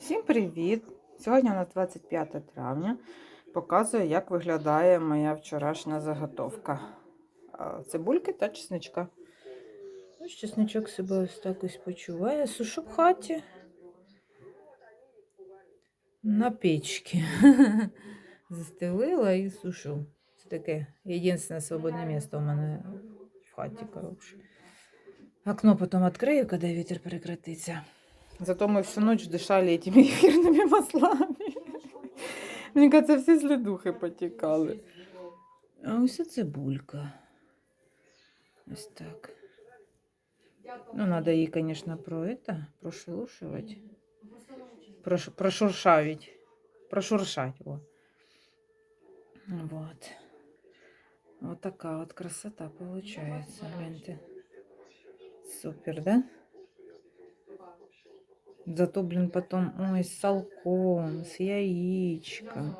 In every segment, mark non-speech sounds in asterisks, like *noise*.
Всім привіт! Сьогодні у нас 25 травня. Показую, як виглядає моя вчорашня заготовка. Цибульки та чесничка. Ось чесничок себе ось так ось почуває. Сушу в хаті. На печці. *laughs* Застелила і сушу. Це таке єдине свободне місце у мене в хаті, коротше. Окно потом открою, когда ветер прекратится. Зато мы всю ночь дышали этими эфирными *laughs* маслами. Мені кажется, всі слідухи потікали. А ось цибулька. Ось так. Ну, надо її, конечно, про это, прошелушивать. Прош, прошуршавить. Прошуршать. О. Вот. Вот такая вот красота получается. Гляньте. Супер, да? Зато, блін, потом, ой, з салком, з яєчком.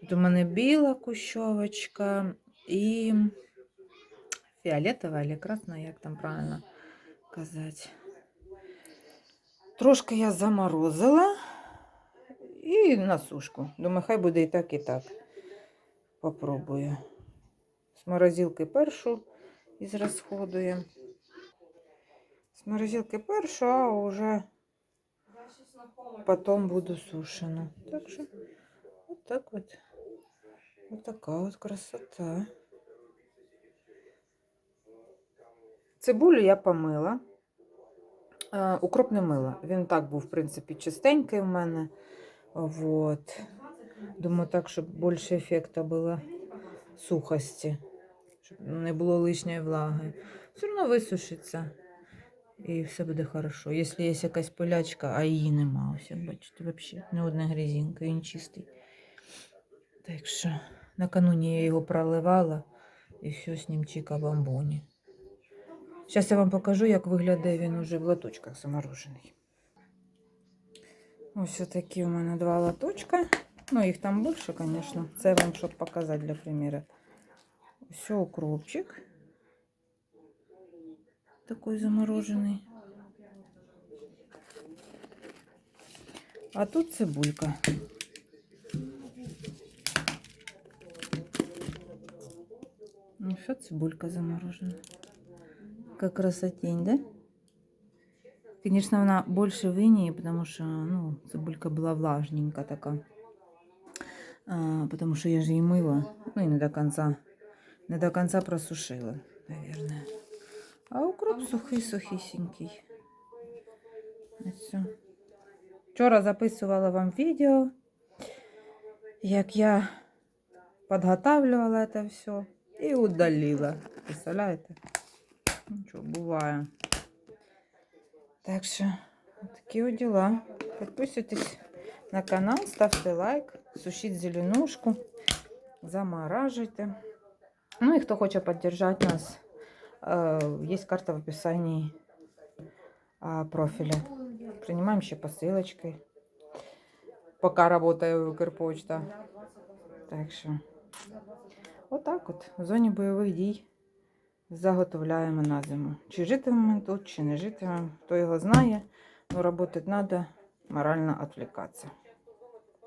Тут у мене біла кущовочка і фіолетова або красна, як там правильно казати. Трошки я заморозила і на сушку. Думаю, хай буде і так, і так. Попробую. З морозилки першу із розходуємо. З морозилки першу, а вже потом буду сушену. Так что вот так вот. Вот такая вот красота. Цибулю я помила. Укроп не мила. Він так був, в принципі, чистенький в мене. Вот. Думаю, так, щоб більше ефекту було сухості. Щоб не було лишньої влаги. Все одно висушиться. І все буде хорошо. Якщо є якась полячка, а її нема, ось як бачите, взагалі не одна грязинка, він чистий. Так що накануні я його проливала і все з ним чіка бамбоні. Зараз я вам покажу, як виглядає він уже в лоточках заморожений. Ось такі у мене два лоточка. Ну, їх там більше, звісно. Це вам щоб показати для приміру. Все, укропчик. Такой замороженный. А тут цибулька. Ну что цибулька заморожена? Как красотень, да? Конечно, она больше винии, потому что, ну, цибулька была влажненькая такая. А, потому что я же и мыла, ну и не до конца, не до конца просушила, наверное. А укроп сухий-сухісінький. Ось все. Вчора записувала вам відео, як я підготавлювала це все і удалила. Представляєте? Нічого, буває. Так що, такі от діла. Підписуйтесь на канал, ставте лайк, сушіть зеленушку, заморажуйте. Ну і хто хоче підтримати нас. Э, Есть карта в описании профиля. Принимаем еще посылочкой. Пока работаю Укрпочта. Так що, отак от, в зоні бойових дій заготовляємо на зиму. Чи житимемо тут, чи не житимемо, хто його знає. Ну, работать треба, морально відвлікатися.